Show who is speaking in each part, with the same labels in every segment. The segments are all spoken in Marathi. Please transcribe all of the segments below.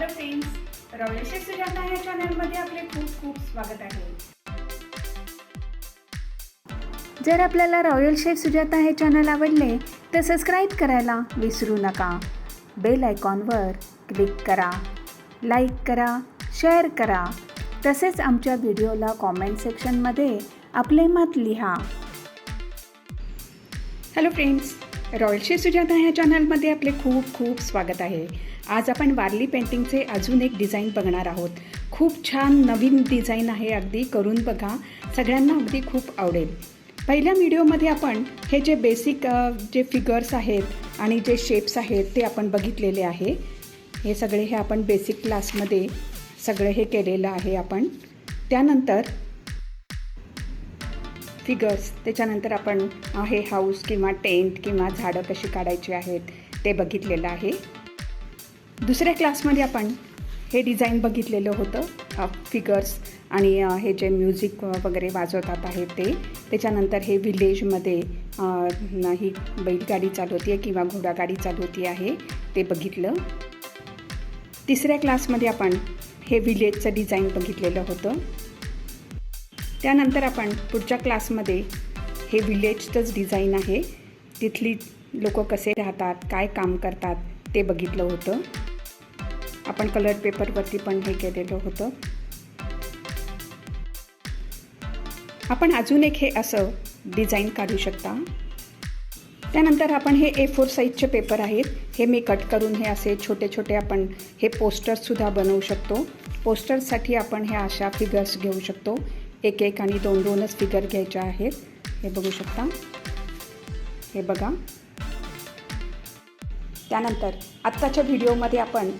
Speaker 1: हॅलो फ्रेंड्स रवळेशे सुजाता या चॅनलमध्ये आपले खूप खूप स्वागत आहे. जर आपल्याला रॉयल शेफ सुजाता हे चॅनल आवडले तर सबस्क्राईब करायला विसरू नका. बेल आयकॉनवर क्लिक करा लाईक करा शेअर करा. तसेच आमच्या व्हिडिओला कॉमेंट सेक्शनमध्ये आपले मत लिहा. हॅलो फ्रेंड्स रॉयलशी सुजाता ह्या चॅनलमध्ये आपले खूप खूप स्वागत आहे. आज आपण वारली पेंटिंगचे अजून एक डिझाईन बघणार आहोत. खूप छान नवीन डिझाईन आहे अगदी करून बघा. सगळ्यांना अगदी खूप आवडेल. पहिल्या व्हिडिओमध्ये आपण हे जे बेसिक जे फिगर्स आहेत आणि जे शेप्स आहेत ते आपण बघितलेले आहे. हे सगळे हे आपण बेसिक क्लासमध्ये सगळं हे केलेलं आहे आपण. त्यानंतर फिगर्स. त्याच्यानंतर आपण आहे हे हाऊस किंवा टेंट किंवा झाडं कशी काढायची आहेत ते बघितलेलं आहे. दुसऱ्या क्लासमध्ये आपण हे डिझाईन बघितलेलं होतं फिगर्स आणि हे जे म्युझिक वगैरे वाजवतात आहे ते. त्याच्यानंतर हे विलेजमध्ये ही बैलगाडी चालवती आहे किंवा घोडागाडी चालवती आहे ते बघितलं. तिसऱ्या क्लासमध्ये आपण हे विलेजचं डिझाईन बघितलेलं होतं. त्यानंतर आपण पुढच्या क्लासमध्ये हे विलेजचंच डिझाईन आहे. तिथली लोक कसे राहतात काय काम करतात ते बघितलं होतं. आपण कलर पेपरवरती पण हे केलेलं होतं. आपण अजून एक हे असं डिझाईन काढू शकता. त्यानंतर आपण हे ए फोर साईजचे पेपर आहेत. हे मी कट करून हे असे छोटे छोटे आपण हे पोस्टर्ससुद्धा बनवू शकतो. पोस्टर्ससाठी आपण ह्या अशा फिगर्स घेऊ शकतो. एक एक आणि दोन दोनच फिगर घ्यायच्या आहेत. हे बघू शकता. हे बघा. त्यानंतर आत्ताच्या व्हिडिओमध्ये आपण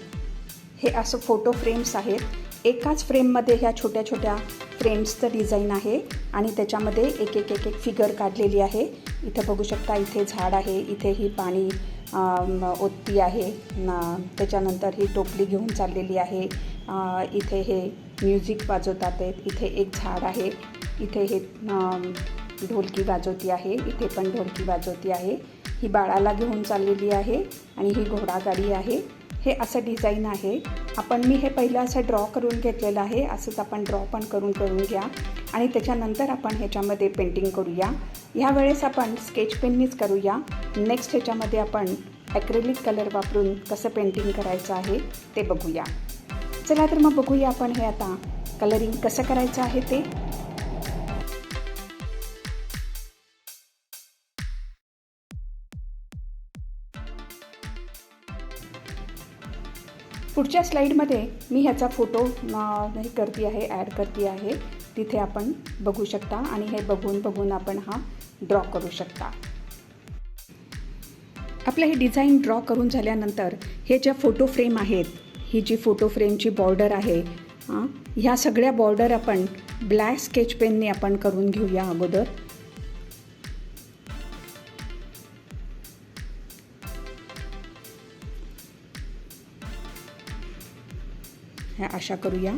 Speaker 1: हे असं फोटो फ्रेम्स आहेत. एकाच फ्रेममध्ये ह्या छोट्या छोट्या फ्रेम्सचं डिझाईन आहे आणि त्याच्यामध्ये एक एक एक एक फिगर काढलेली आहे. इथं बघू शकता इथे झाड आहे इथे ही पाणी अम, ओतती आहे. न त्याच्यानंतर ही टोपली घेऊन चाललेली आहे. इथे हे म्युझिक वाजवतात आहेत. इथे एक झाड आहे. इथे हे ढोलकी वाजवती आहे. इथे पण ढोलकी वाजवती आहे. ही बाळाला घेऊन चाललेली आहे आणि ही घोडागाडी आहे. हे असं डिझाईन आहे. आपण मी हे पहिलं असं ड्रॉ करून घेतलेलं आहे. असंच आपण ड्रॉ पण करून करून घ्या. आणि त्याच्यानंतर आपण ह्याच्यामध्ये पेंटिंग करूया. ह्या वेळेस आपण स्केच पेननीच करूया. नेक्स्ट ह्याच्यामध्ये आपण ॲक्रेलिक कलर वापरून कसं पेंटिंग करायचं आहे ते बघूया. चला तर मग बघूया आपण हे आता कलरिंग कसं करायचं आहे ते. पुढच्या स्लाईडमध्ये मी ह्याचा फोटो हे करते आहे ॲड करते आहे. तिथे आपण बघू शकता आणि हे बघून बघून आपण हा ड्रॉ करू शकता. आपलं हे डिझाईन ड्रॉ करून झाल्यानंतर हे ज्या फोटो फ्रेम आहेत ही जी फोटो फ्रेमची बॉर्डर आहे ह्या सगळ्या बॉर्डर आपण ब्लॅक स्केच पेनने आपण करून घेऊया अगोदर. ह्या अशा करूया.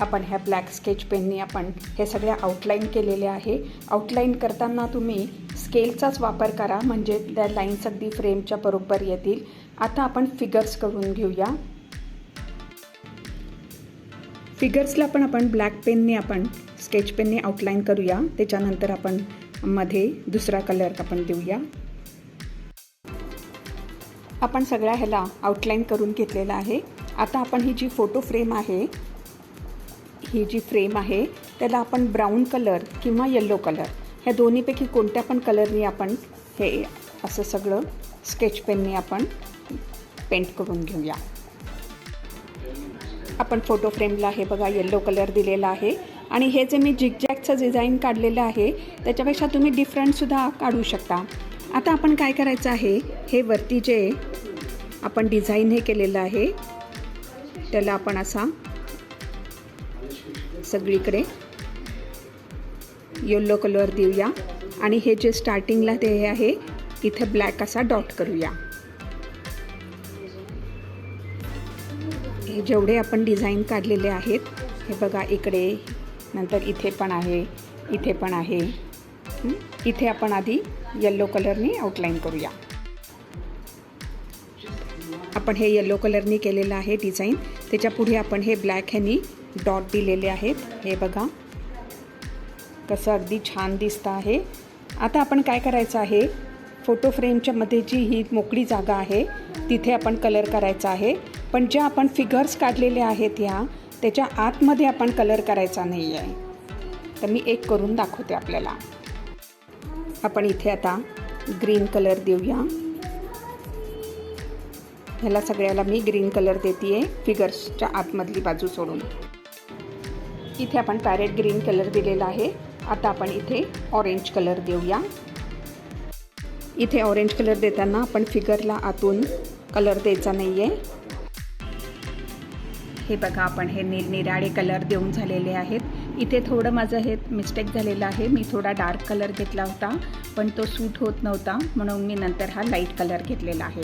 Speaker 1: आपण ह्या ब्लॅक स्केच पेनने आपण हे सगळ्या आउटलाईन केलेले आहे. आउटलाईन करताना तुम्ही स्केलचाच वापर करा म्हणजे त्या लाईन्स अगदी फ्रेमच्या बरोबर येतील. आता आपण फिगर्स करून घेऊया. फिगर्सला पण आपण ब्लॅक पेनने आपण स्केच पेनने आउटलाईन करूया. त्याच्यानंतर आपण मध्ये दुसरा कलर आपण देऊया. आपण सगळ्या ह्याला आउटलाईन करून घेतलेला आहे. आता आपण ही जी फोटो फ्रेम आहे ही जी फ्रेम आहे त्याला आपण ब्राऊन कलर किंवा येल्लो कलर ह्या दोन्हीपैकी कोणत्या पण कलरनी आपण हे असं सगळं स्केच पेनने आपण पेंट करून घेऊया. आपण फोटो फ्रेमला हे बघा येल्लो कलर दिलेला आहे. आणि हे जे मी जिगजॅगचं डिझाईन काढलेलं आहे त्याच्यापेक्षा तुम्ही डिफरंटसुद्धा काढू शकता. आता आपण काय करायचं आहे हे वरती जे आपण डिझाईन हे केलेलं आहे त्याला आपण असा सगळीकडे येल्लो कलर देऊया. आणि हे जे स्टार्टिंगला ते हे आहे इथे ब्लॅक असा डॉट करूया. जेवढे आपण डिझाईन काढलेले आहेत हे बघा इकडे नंतर इथे पण आहे इथे पण आहे. इथे आपण आधी येल्लो कलरने आउटलाईन करूया. आपण हे येलो कलरनी केलेलं आहे डिझाईन त्याच्या पुढे आपण हे ब्लॅक ह्यानी डॉट दिलेले आहेत. हे बघा. कसं अगदी छान दिसतं आहे. आता आपण काय करायचं आहे? फोटो फ्रेमच्या मध्ये जी ही मोकळी जागा आहे तिथे आपण कलर करायचा आहे. पण ज्या आपण फिगर्स काढलेल्या आहेत ह्या त्याच्या आतमध्ये आपण कलर करायचा नाही आहे तर मी एक करून दाखवते आपल्याला. आपण इथे आता ग्रीन कलर देऊया. ह्याला सगळ्याला मी ग्रीन कलर देते आहे फिगर्सच्या आतमधली बाजू सोडून. इथे आपण पॅरेट ग्रीन कलर दिलेला आहे. आता आपण इथे ऑरेंज कलर देऊया. इथे ऑरेंज कलर देताना आपण फिगरला आतून कलर द्यायचा नाही आहे हे बघा आपण हे निरनिराळे कलर देऊन झालेले आहेत. इथे थोडं माझं हे मिस्टेक झालेलं आहे. मी थोडा डार्क कलर घेतला होता पण तो सूट होत नव्हता म्हणून मी नंतर हा लाइट कलर घेतलेला आहे.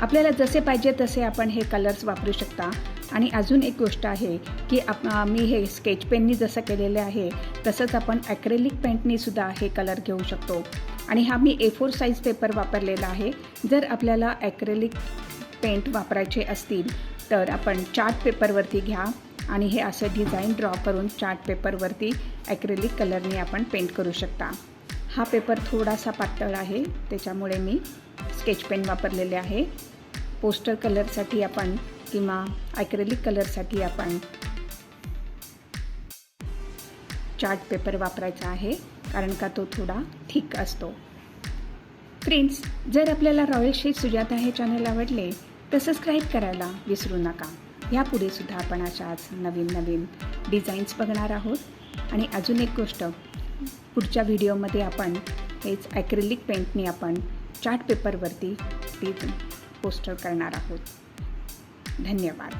Speaker 1: आपल्याला जसे पाहिजे तसे आपण हे कलर्स वापरू शकता. आणि अजून एक गोष्ट आहे की आप मी हे स्केच पेननी जसं केलेलं आहे तसंच आपण ॲक्रेलिक पेंटनीसुद्धा हे कलर घेऊ शकतो. आणि हा मी ए फोर साईज पेपर वापरलेला आहे. जर आपल्याला ॲक्रेलिक पेंट वापरायचे असतील तर आपण चार्ट पेपरवरती घ्या आणि हे असं डिझाईन ड्रॉ करून चार्ट पेपरवरती ॲक्रेलिक कलरने आपण पेंट करू शकता. हा पेपर थोडासा पातळ आहे त्याच्यामुळे मी स्केच पेन वापरलेले आहे. पोस्टर कलरसाठी आपण किंवा ॲक्रेलिक कलरसाठी आपण चार्ट पेपर वापरायचा आहे कारण का तो थोडा ठीक असतो. फ्रेंड्स जर आपल्याला रॉयल शेफ सुजाता हे चॅनल आवडले तर सबस्क्राईब करायला विसरू नका. यापुढे सुद्धा आपण अशाच नवीन नवीन डिझाईन्स बघणार आहोत. आणि अजून एक गोष्ट पुढच्या व्हिडिओमध्ये आपण हेच ॲक्रिलिक पेंटने आपण चार्ट पेपरवरती ती पोस्टर करणार आहोत. धन्यवाद.